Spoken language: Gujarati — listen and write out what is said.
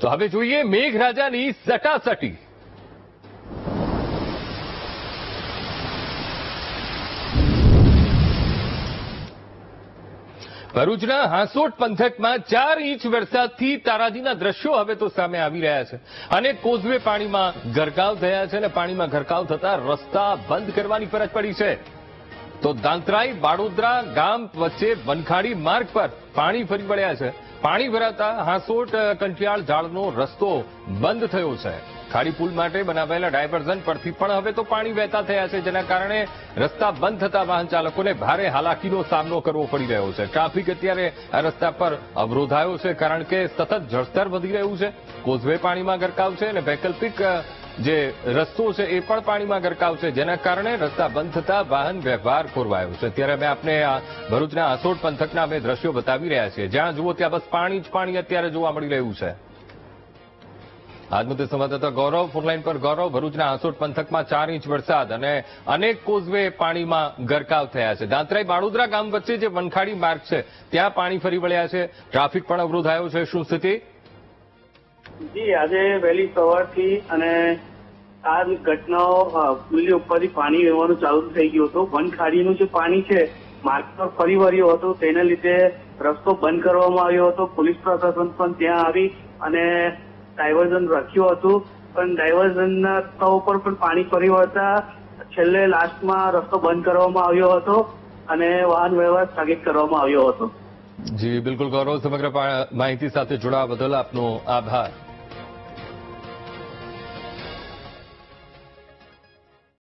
તો હવે જોઈએ મેઘરાજાની સટાસટી. ભરૂચના હાંસોટ પંથકમાં ચાર ઇંચ વરસાદથી તારાજીના દ્રશ્યો હવે તો સામે આવી રહ્યા છે. અનેક કોઝવે પાણીમાં ગરકાવ થયા છે અને પાણીમાં ગરકાવ થતા રસ્તા બંધ કરવાની ફરજ પડી છે. તો દાંતરાઈ બાડોદરા ગામ વચ્ચે વનખાડી માર્ગ પર પાણી ફરી વળ્યા છે. પાણી ભરાતા હાંસોટ કંટિયાળ ઝાડનો રસ્તો બંધ થયો છે. ખાડી પુલ માટે બનાવેલા ડાયવર્ઝન પરથી પણ હવે તો પાણી વહેતા થયા છે, જેના કારણે રસ્તા બંધ થતા વાહન ચાલકોને ભારે હાલાકીનો સામનો કરવો પડી રહ્યો છે. ટ્રાફિક અત્યારે આ રસ્તા પર અવરોધાયો છે, કારણ કે સતત જળસ્તર વધી રહ્યું છે. કોઝવે પાણીમાં ગરકાવ છે અને વૈકલ્પિક જે રસ્તો છે એ પણ પાણીમાં ગરકાવ છે. જેના કારણે રસ્તા બંધ થતા વાહન વ્યવહાર ખોરવાયો છે. ત્યારે અમે આપને ભરૂચના આસોડ પંથકના અમે દ્રશ્યો બતાવી રહ્યા છીએ. જ્યાં જુઓ ત્યાં બસ પાણી જ પાણી અત્યારે જોવા મળી રહ્યું છે. આજ મુદ્દે સંવાદદાતા ગૌરવ ફોનલાઈન પર ગૌરવ, ભરૂચના આસોડ પંથકમાં ચાર ઇંચ વરસાદ અને અનેક કોઝવે પાણીમાં ગરકાવ થયા છે. દાંતરાઈ બાડોદરા ગામ વચ્ચે જે વનખાડી માર્ગ છે, ત્યાં પાણી ફરી વળ્યા છે. ટ્રાફિક પણ અવરોધાયો છે. શું સ્થિતિ? જી, આજે વહેલી સવારથી અને આ ઘટનાઓ પુલની ઉપરથી પાણી વહેવાનું ચાલુ થઈ ગયું હતું. વનખાડીનું જે પાણી છે માર્ગ પર ફરી વળ્યો હતું. તેના લીધે રસ્તો બંધ કરવામાં આવ્યો હતો. પોલીસ પ્રશાસન પણ ત્યાં આવી અને ડાયવર્ઝન રાખ્યું હતું. પણ ડાયવર્ઝનના રસ્તા ઉપર પણ પાણી ફરી વળતા છેલ્લે લાસ્ટમાં રસ્તો બંધ કરવામાં આવ્યો હતો અને વાહન વ્યવહાર સ્થગિત કરવામાં આવ્યો હતો. જી બિલકુલ ગૌરવ સમગ્ર માહિતી સાથે જોડાવા બદલ આપનો આભાર.